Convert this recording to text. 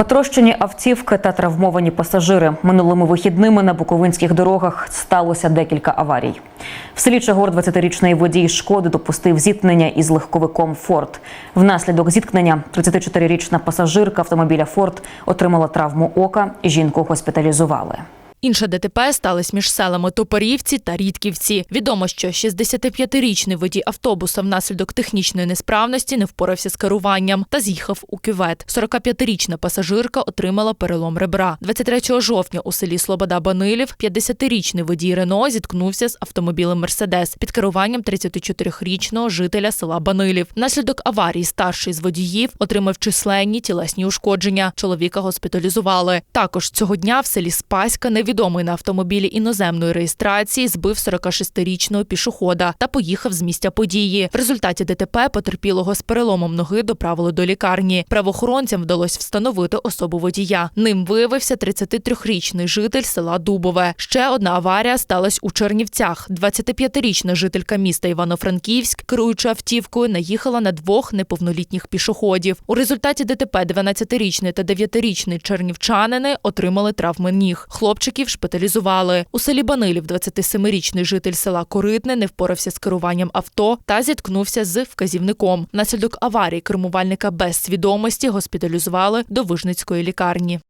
Потрощені автівки та травмовані пасажири. Минулими вихідними на буковинських дорогах сталося декілька аварій. В селі Чагор 20-річний водій шкоди допустив зіткнення із легковиком Форд. Внаслідок зіткнення 34-річна пасажирка автомобіля Форд отримала травму ока. Жінку госпіталізували. Інша ДТП сталося між селами Топорівці та Рідківці. Відомо, що 65-річний водій автобуса внаслідок технічної несправності не впорався з керуванням та з'їхав у кювет. 45-річна пасажирка отримала перелом ребра. 23 жовтня у селі Слобода Банилів 50-річний водій Рено зіткнувся з автомобілем Мерседес під керуванням 34-річного жителя села Банилів. Внаслідок аварії старший з водіїв отримав численні тілесні ушкодження. Чоловіка госпіталізували. Також цього дня в селі Спаська невідомий на автомобілі іноземної реєстрації збив 46-річного пішохода та поїхав з місця події. В результаті ДТП потерпілого з переломом ноги доправили до лікарні. Правоохоронцям вдалося встановити особу водія. Ним виявився 33-річний житель села Дубове. Ще одна аварія сталася у Чернівцях. 25-річна жителька міста Івано-Франківськ, керуючи автівкою, наїхала на двох неповнолітніх пішоходів. У результаті ДТП 12-річний та 9-річний чернівчанини отримали травми ніг. Хлопчиків шпиталізували. У селі Банилів 27-річний житель села Коритне не впорався з керуванням авто та зіткнувся з вказівником. Наслідок аварії кермувальника без свідомості госпіталізували до Вижницької лікарні.